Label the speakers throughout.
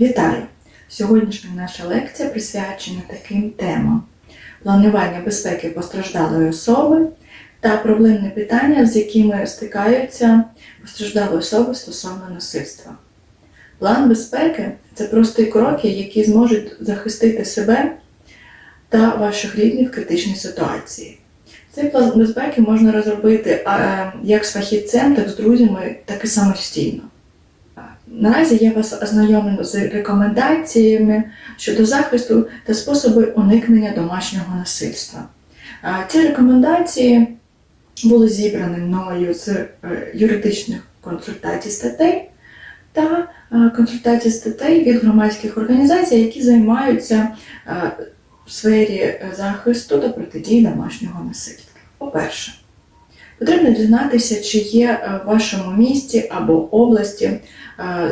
Speaker 1: Вітаю! Сьогоднішня наша лекція присвячена таким темам: планування безпеки постраждалої особи та проблемні питання, з якими стикаються постраждалі особи стосовно насильства. План безпеки це прості кроки, які зможуть захистити себе та ваших рідних в критичній ситуації. Цей план безпеки можна розробити як з фахівцем, так і з друзями, так і самостійно. Наразі я вас ознайомлю з рекомендаціями щодо захисту та способи уникнення домашнього насильства. Ці рекомендації були зібрані мною з е, юридичних консультацій статей та е, консультацій статей від громадських організацій, які займаються е, в сфері захисту та протидії домашнього насильства. По-перше, потрібно дізнатися, чи є е, в вашому місті або області е,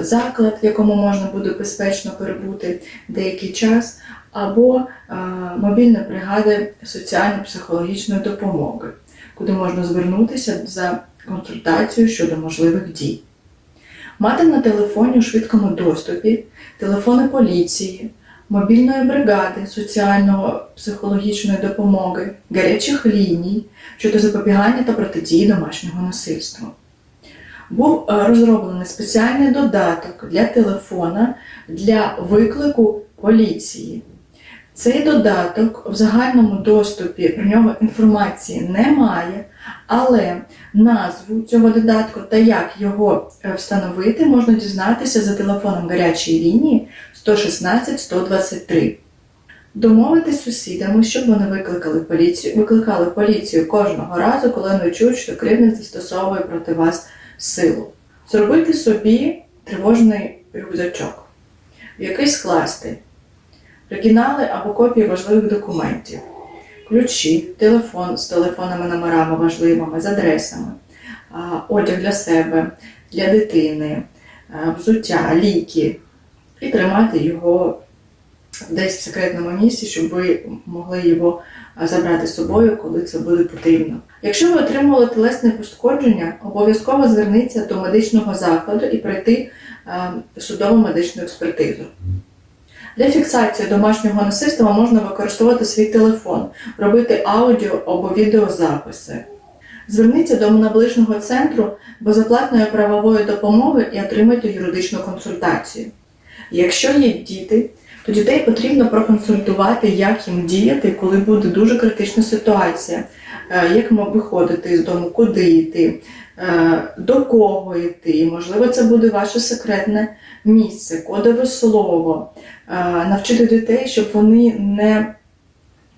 Speaker 1: заклад, в якому можна буде безпечно перебути деякий час, або е, мобільна бригада соціально-психологічної допомоги, куди можна звернутися за консультацією щодо можливих дій. Мати на телефоні у швидкому доступі телефони поліції, мобільної бригади соціально-психологічної допомоги, гарячих ліній щодо запобігання та протидії домашнього насильства. Був е, розроблений спеціальний додаток для телефона для виклику поліції. Цей додаток в загальному доступі про нього інформації немає, але назву цього додатку та як його е, встановити можна дізнатися за телефоном гарячої лінії 116 123. Домовитись з сусідами, щоб вони викликали поліцію, викликали поліцію кожного разу, коли вони чують, що кривник застосовує проти вас силу. Зробити собі тривожний рюкзачок, в який скласти оригінали або копії важливих документів, ключі, телефон з телефонними номерами важливими, з адресами, одяг для себе, для дитини, взуття, ліки, і тримати його десь в секретному місці, щоб ви могли його забрати з собою, коли це буде потрібно. Якщо ви отримали телесне пошкодження, обов'язково зверніться до медичного закладу і пройти судову медичну експертизу. Для фіксації домашнього насильства можна використовувати свій телефон, робити аудіо або відеозаписи. Зверніться до наближного центру безоплатної правової допомоги і отримайте юридичну консультацію. Якщо є діти, то дітей потрібно проконсультувати, як їм діяти, коли буде дуже критична ситуація, Е, як м- виходити з дому, куди йти, е, до кого йти. Можливо, це буде ваше секретне місце, кодове слово, Е, навчити дітей, щоб вони не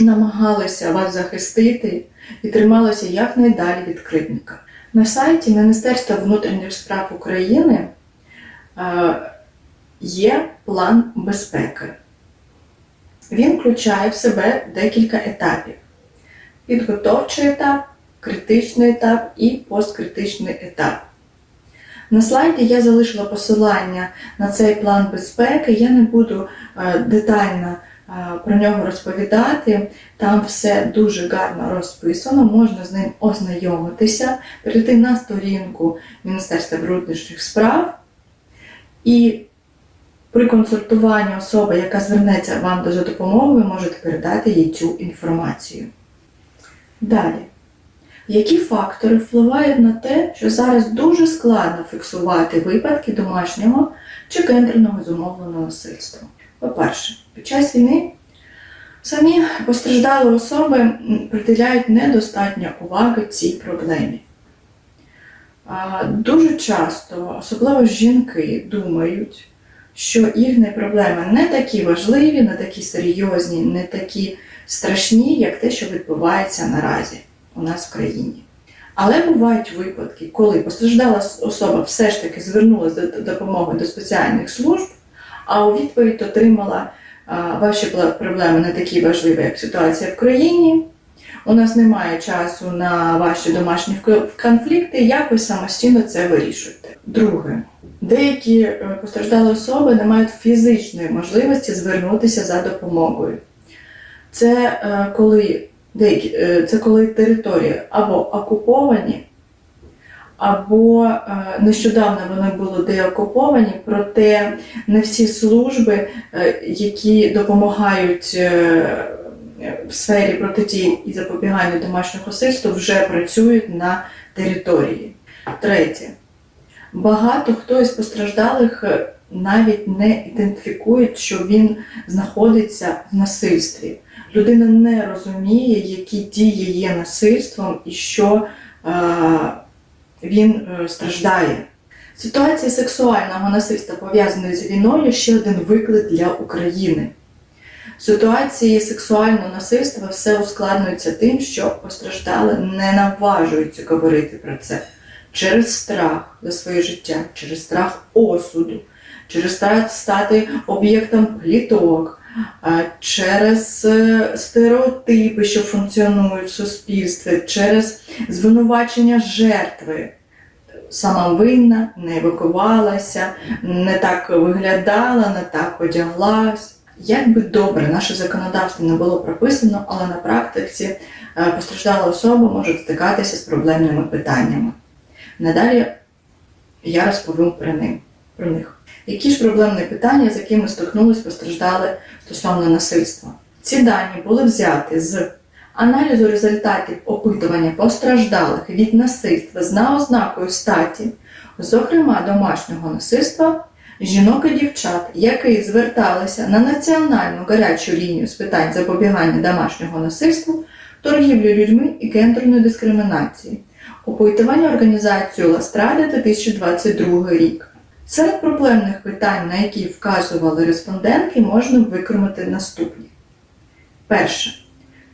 Speaker 1: намагалися вас захистити і трималися якнайдалі від кривдника. На сайті Міністерства внутрішніх справ України є план безпеки. Він включає в себе декілька етапів: підготовчий етап, критичний етап і посткритичний етап. На слайді я залишила посилання на цей план безпеки. Я не буду е, детально е, про нього розповідати. Там все дуже гарно розписано, можна з ним ознайомитися, перейти на сторінку Міністерства внутрішніх справ і при консультуванні особи, яка звернеться вам до за допомогою, ви можете передати їй цю інформацію. Далі. Які фактори впливають на те, що зараз дуже складно фіксувати випадки домашнього чи гендерного зумовленого насильства? По-перше, під час війни самі постраждалі особи приділяють недостатньо уваги цій проблемі. Дуже часто, особливо жінки, думають, що їхні проблеми не такі важливі, не такі серйозні, не такі страшні, як те, що відбувається наразі у нас в країні. Але бувають випадки, коли постраждала особа все ж таки звернулася до допомоги до спеціальних служб, а у відповідь отримала ваші проблеми не такі важливі, як ситуація в країні. У нас немає часу на ваші домашні конфлікти, якось самостійно це вирішуйте. Друге, деякі е, постраждалі особи не мають фізичної можливості звернутися за допомогою. Це е, коли деякі, е, це коли території або окуповані, або нещодавно вони були деокуповані, проте не всі служби, які допомагають в сфері протидії і запобігання домашнього насильства, вже працюють на території. Третє. Багато хто із постраждалих е, навіть не ідентифікує, що він знаходиться в насильстві. Людина не розуміє, які дії є насильством і що е, він е, страждає. Ситуація сексуального насильства пов'язаної з війною ще один виклик для України. Ситуації сексуального насильства все ускладнюється тим, що постраждали не наважуються говорити про це через страх за своє життя, через страх осуду, через страх стати об'єктом пліток, через е, стереотипи, що функціонують в суспільстві, через звинувачення жертви. Сама винна, не евакувалася, не так виглядала, не так одяглась. Як би добре наше законодавство не було прописано, але на практиці е, постраждала особа може стикатися з проблемними питаннями. Надалі я розповім про них. Про них. Які ж проблемні питання, з якими стикнулись постраждали стосовно насильства? Ці дані були взяті з аналізу результатів опитування постраждалих від насильства за ознакою статі, зокрема домашнього насильства, жінок і дівчат, які зверталися на національну гарячу лінію з питань запобігання домашнього насильству, торгівлі людьми і гендерної дискримінації. Опитування організацією Ластрада 2022 рік. Серед проблемних питань, на які вказували респондентки, можна викремити наступні. Перше.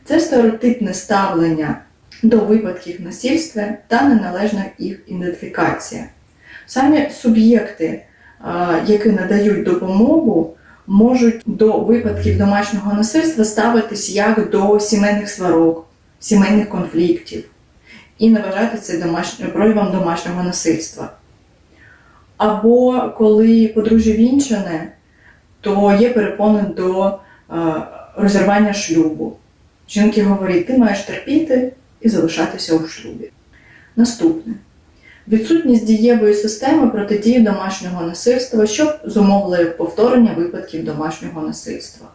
Speaker 1: Це стереотипне ставлення до випадків насильства та неналежна їх ідентифікація. Самі суб'єкти, які надають допомогу, можуть до випадків домашнього насильства ставитись як до сімейних сварок, сімейних конфліктів і не вважати це домаш... проявом домашнього насильства. Або коли подружжя вінчане, то є перепони до розірвання шлюбу. Жінки говорять, ти маєш терпіти і залишатися у шлюбі. Наступне. Відсутність дієвої системи протидії домашнього насильства, що зумовлює повторення випадків домашнього насильства.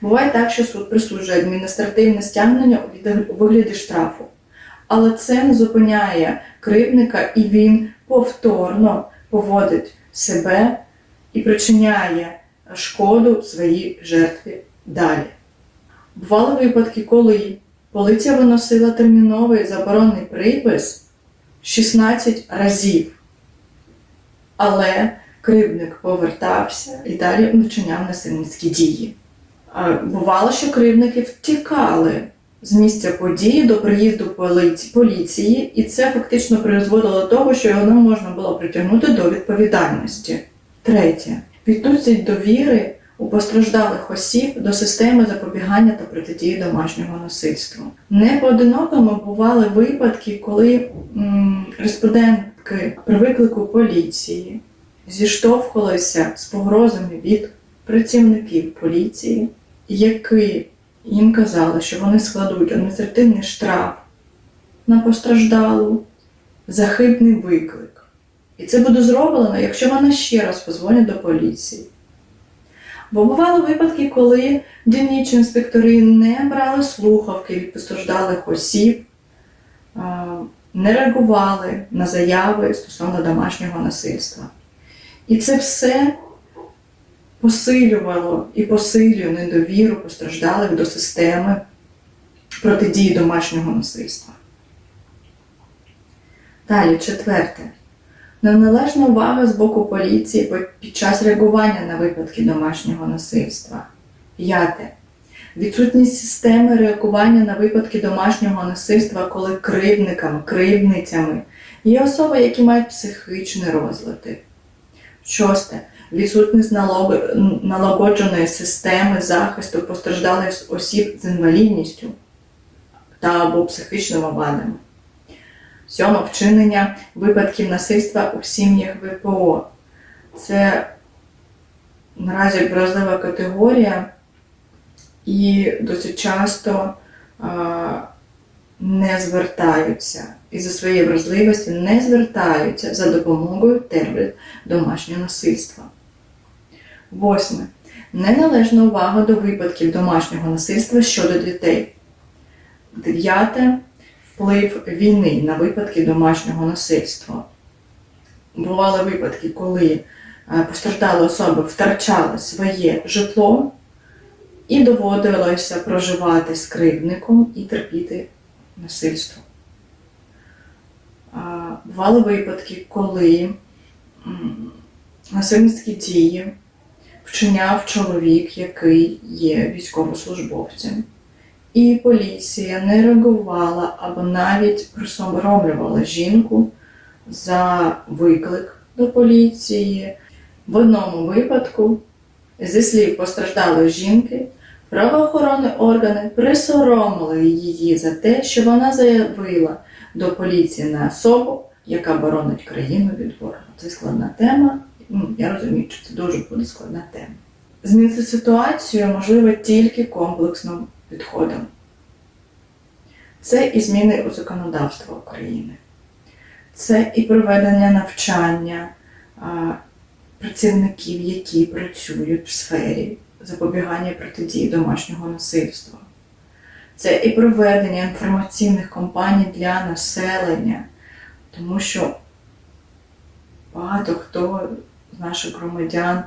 Speaker 1: Буває так, що суд присуджує адміністративне стягнення у вигляді штрафу. Але це не зупиняє кривдника, і він повторно поводить себе і причиняє шкоду своїй жертві далі. Бували випадки, коли поліція виносила терміновий заборонний припис 16 разів, але кривдник повертався і далі вчиняв насильницькі дії. Бувало, що кривдники втікали з місця події до приїзду поліції, і це фактично призводило до того, що його не можна було притягнути до відповідальності. Третє. Відсутність довіри у постраждалих осіб до системи запобігання та протидії домашнього насильства. Не поодинокими бували випадки, коли м, респондентки при виклику поліції зіштовхувалися з погрозами від працівників поліції, які їм казали, що вони складуть адміністративний штраф на постраждалу за виклик. І це буде зроблено, якщо вона ще раз позвонить до поліції. Бо бували випадки, коли дільничі інспектори не брали слухавки від постраждалих осіб, не реагували на заяви стосовно домашнього насильства. І це все посилювало і посилює недовіру постраждалих до системи протидії домашнього насильства. Далі, четверте. Неналежна увага з боку поліції під час реагування на випадки домашнього насильства. П'яте. Відсутність системи реагування на випадки домашнього насильства, коли кривдниками, кривдницями є особи, які мають психічні розлади. Шосте. Відсутність налог- налагодженої системи захисту постраждалих осіб з інвалідністю та або психічними вадами. Сьоме вчинення випадків насильства у сім'ях ВПО. Це наразі вразлива категорія, і досить часто а, не звертаються із-за своєї вразливості не звертаються за допомогою термін домашнього насильства. Восьме. Неналежна увага до випадків домашнього насильства щодо дітей. Дев'яте. Вплив війни на випадки домашнього насильства. Бували випадки, коли е, постраждалі особи втрачали своє житло і доводилося проживати з кривдником і терпіти насильство. Бували випадки, коли насильницькі дії вчиняв чоловік, який є військовослужбовцем, і поліція не реагувала або навіть присоромлювала жінку за виклик до поліції. В одному випадку, зі слів постраждалої жінки, правоохоронні органи присоромили її за те, що вона заявила до поліції на особу, яка боронить країну від ворога. Це складна тема. Ну, я розумію, що це дуже буде складна тема. Змінити ситуацію можливо тільки комплексним підходом. Це і зміни у законодавство України. Це і проведення навчання працівників, які працюють в сфері запобігання протидії домашнього насильства. Це і проведення інформаційних кампаній для населення, тому що багато хто з наших громадян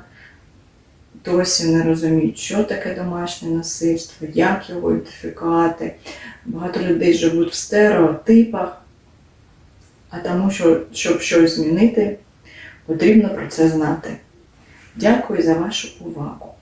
Speaker 1: досі не розуміють, що таке домашнє насильство, як його ідентифікувати. Багато людей живуть в стереотипах, а тому, що, щоб щось змінити, потрібно про це знати. Дякую за вашу увагу.